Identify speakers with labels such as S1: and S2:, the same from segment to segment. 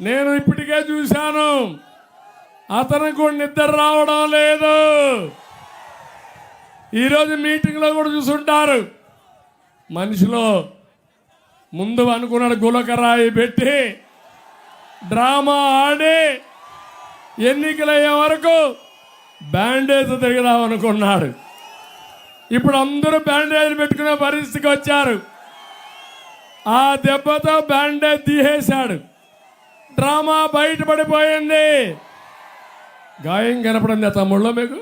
S1: నేను ఇప్పటికే చూశాను. అతనికి కూడా నిద్ర రావడం లేదు. ఈరోజు మీటింగ్లో కూడా చూసుంటారు. మనిషిలో ముందు అనుకున్నాడు గులకరాయి పెట్టి డ్రామా ఆడి ఎన్నికలయ్యే వరకు బ్యాండేజ్ తిరగదాం అనుకున్నాడు ఇప్పుడు అందరూ బ్యాండేజ్ పెట్టుకునే పరిస్థితికి వచ్చారు. ఆ దెబ్బతో బ్యాండేజ్ తీసేశాడు. డ్రామా బయటపడిపోయింది. గాయం కనపడిందా తమ్ముళ్ళో మీకు?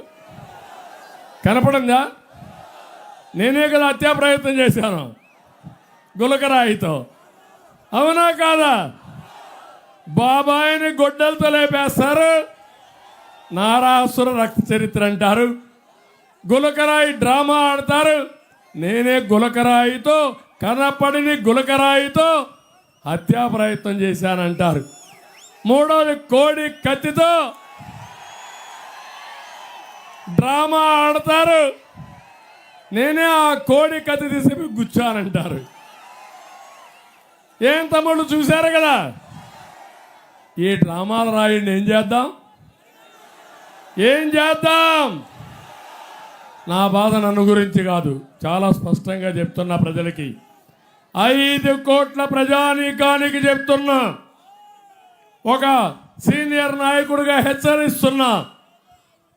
S1: కనపడిందా? నేనే కదా హత్యా ప్రయత్నం చేశాను. గులకరాయితో అవునా కాదా? బాబాయిని గొడ్డలతో లేపేస్తారు. నారాసుర రక్త చరిత్ర అంటారు. గులకరాయి డ్రామా ఆడతారు. నేనే గులకరాయితో కనపడిని గులకరాయితో హత్యా ప్రయత్నం చేశానంటారు. మూడోది కోడి కత్తితో డ్రామా ఆడతారు. నేనే ఆ కోడి కత్తి తీసి గుచ్చానంటారు. ఏం తమ్ముళ్ళు చూశారు కదా? ఈ డ్రామాలు రాయండి ఏం చేద్దాం? ఏం చేద్దాం? నా బాధ నన్ను గురించి కాదు చాలా స్పష్టంగా చెప్తున్నా ప్రజలకి. ఐదు కోట్ల ప్రజానీకానికి చెప్తున్నా. ఒక సీనియర్ నాయకుడిగా హెచ్చరిస్తున్నా.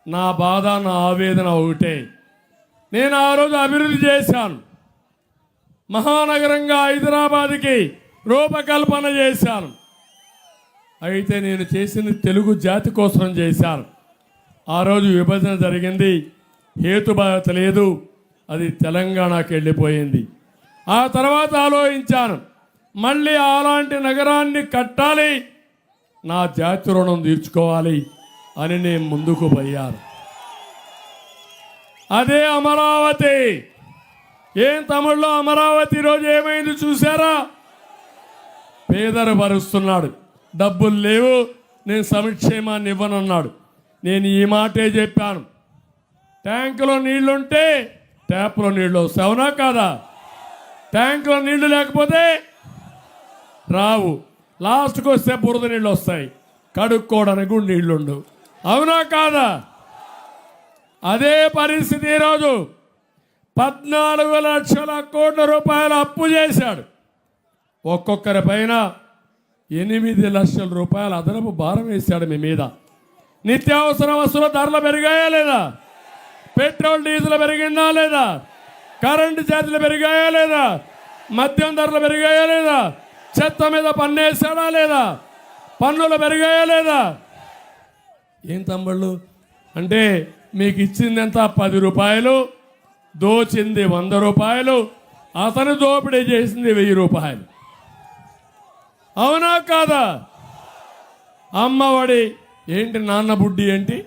S1: నా బాధ నా ఆవేదన ఒకటే. నేను ఆ రోజు అభివృద్ధి చేశాను. మహానగరంగా హైదరాబాద్కి రూపకల్పన చేశాను. అయితే నేను చేసింది తెలుగు జాతి కోసం చేశాను. ఆ రోజు విభజన జరిగింది. హేతుబాధ లేదు. అది తెలంగాణకి వెళ్ళిపోయింది. ఆ తర్వాత ఆలోచించాను. మళ్ళీ అలాంటి నగరాన్ని కట్టాలి. నా జాతి రుణం తీర్చుకోవాలి అని నేను ముందుకు పోయాను. అదే అమరావతి. ఏం తమిళ్ళో అమరావతి రోజు ఏమైంది చూసారా పేదరు భరుస్తున్నాడు. డబ్బులు లేవు. నేను సంక్షేమాన్ని ఇవ్వనన్నాడు. నేను ఈ మాటే చెప్పాను. ట్యాంకులో నీళ్ళుంటే ట్యాప్లో నీళ్ళు వస్తావునా కాదా? ట్యాంకులో నీళ్ళు లేకపోతే రావు. లాస్ట్కి వస్తే బురద నీళ్ళు వస్తాయి. కడుక్కోవడానికి కూడా నీళ్ళుండు అవునా కాదా? అదే పరిస్థితి ఈరోజు. పద్నాలుగు లక్షల కోట్ల రూపాయలు అప్పు చేశాడు. ఒక్కొక్కరి పైన ఎనిమిది లక్షల రూపాయల అదనపు భారం వేశాడు మీ మీద. నిత్యావసర వస్తువుల ధరలు పెరిగాయా లేదా? పెట్రోల్ డీజిల్ పెరిగిందా లేదా? కరెంటు ఛార్జీలు పెరిగాయా లేదా? మద్యం ధరలు పెరిగాయా లేదా? చెత్త మీద పన్ను వేసాడా లేదా? పన్నులు పెరిగాయా లేదా? ఏం తమ్ముళ్ళు? అంటే మీకు ఇచ్చింది ఎంత పది రూపాయలు దోచింది వంద రూపాయలు అతను దోపిడీ చేసింది వెయ్యి రూపాయలు. అవునా కాదా? అమ్మఒడి ఏంటి నాన్న బుడ్డి ఏంటి?